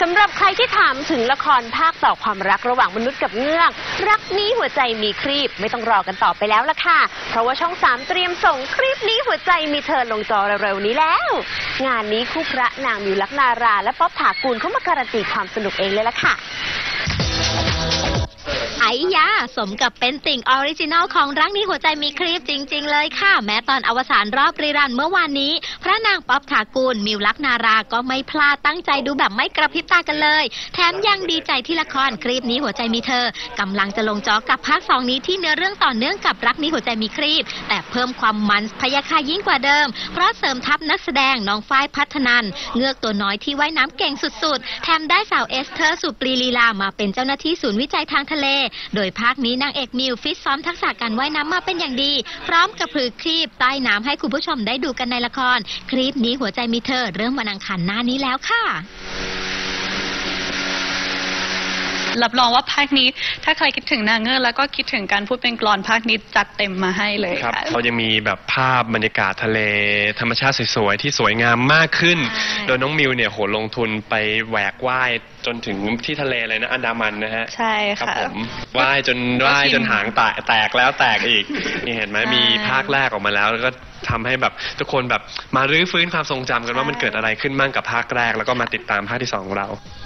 สำหรับใครที่ถามถึงละครภาคต่อความรักระหว่างมนุษย์กับเงือก รักนี้หัวใจมีครีบไม่ต้องรอกันต่อไปแล้วล่ะค่ะ เพราะว่าช่องสามเตรียมส่งครีบนี้หัวใจมีเธอลงจอเร็วๆนี้แล้ว งานนี้คู่พระนางมิวลักนารา และป๊อปถากูลเขามาการันตีความสนุกเองเลยล่ะค่ะ ยาสมกับเป็นติ่งออริจินอลของรักนี้หัวใจมีคลิปจริง ๆ เลยค่ะ แม้ตอนอวสานรอบรีรันเมื่อวานนี้ พระนางป๊อปถากูล มิวลักนาราก็ไม่พลาดตั้งใจดูแบบไม่กระพริบตากันเลย แถมยังดีใจที่ละครคลิปนี้หัวใจมีเธอกำลังจะลงจอกับภาคสองนี้ที่เนื้อเรื่องต่อเนื่องกับรักนี้หัวใจมีคลิปแต่เพิ่มความมันพยาคายิ่งกว่าเดิม เพราะเสริมทัพนักแสดงน้องฝ้ายพัฒนันเงือกตัวน้อยที่ว่ายน้ำเก่งสุดๆแถมได้สาวเอสเธอร์สุปรีลีลามาเป็นเจ้าหน้าที่ศูนย์วิจัยทางทะเลโดยภาคนี้นางเอกมิวฟิตซ้อมทักษะการว่ายน้ำมาเป็นอย่างดี พร้อมกับพลือครีบใต้น้ำให้คุณผู้ชมได้ดูกันในละคร คลิปนี้หัวใจมีเธอเริ่มวันอังคารหน้านี้แล้วค่ะรับรองว่าภาคนี้ ถ้าใครคิดถึงนางเงือกแล้วก็คิดถึงการพูดเป็นกลอนภาคนี้จัดเต็มมาให้เลยครับค่ะเรายังมีแบบภาพบรรยากาศทะเล ธรรมชาติสวยๆที่สวยงามมากขึ้นใช่ โดยน้องมิวเนี่ยโหลงทุนไปแหวกว่ายจนถึงที่ทะเลเลยนะอันดามันนะฮะใช่ครับค่ะผมว่ายจนว่ายจนหางแตกแตกแล้วแตกอีกนี่เห็นไหมใช่มีภาคแรกออกมาแล้วแล้วก็ทำให้แบบทุกคนแบบมารื้อฟื้นความทรงจำกันว่ามันเกิดอะไรขึ้นบ้างกับภาคแรก แล้วก็มาติดตามภาคที่สองของเราใ